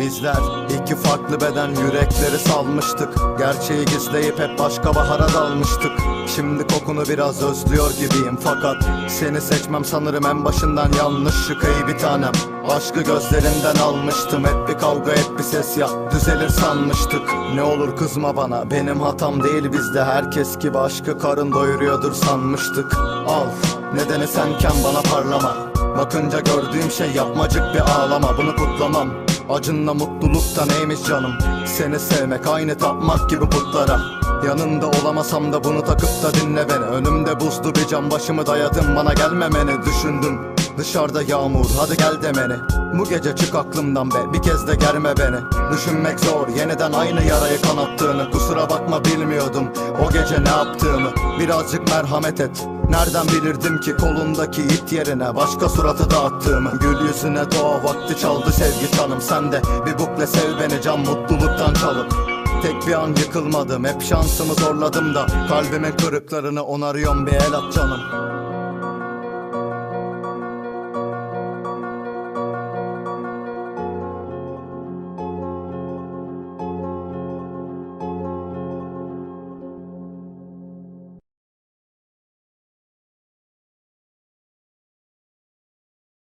bizler. İki farklı beden yürekleri salmıştık. Gerçeği gizleyip hep başka bahara dalmıştık. Şimdi kokunu biraz özlüyor gibiyim fakat Seni seçmem sanırım en başından yanlış şıkayı bir tanem. Aşkı gözlerinden almıştım Hep bir kavga hep bir ses ya Düzelir sanmıştık. Ne olur kızma bana Benim hatam değil bizde. Herkes gibi aşkı karın doyuruyordur sanmıştık. Al Nedeni senken bana parlama. Bakınca gördüğüm şey yapmacık bir ağlama Bunu kutlamam Acınla mutluluk da neymiş canım? Seni sevmek aynı tapmak gibi putlara. Yanında olamasam da bunu takıp da dinle beni. Önümde buzlu bir cam başımı dayadım bana gelmemeni düşündüm Dışarıda yağmur hadi gel demeni Bu gece çık aklımdan be bir kez de germe beni. Düşünmek zor yeniden aynı yarayı kanattığını. Kusura bakma bilmiyordum o gece ne yaptığımı. Birazcık merhamet et. Nereden bilirdim ki kolundaki it yerine başka suratı dağıttığımı? Gül yüzüne doğa vakti çaldı sevgi canım. Sen de bir bukle sev beni can mutluluktan çalıp. Tek bir an yıkılmadım hep şansımı zorladım da. Kalbimin kırıklarını onarıyorum bir el at canım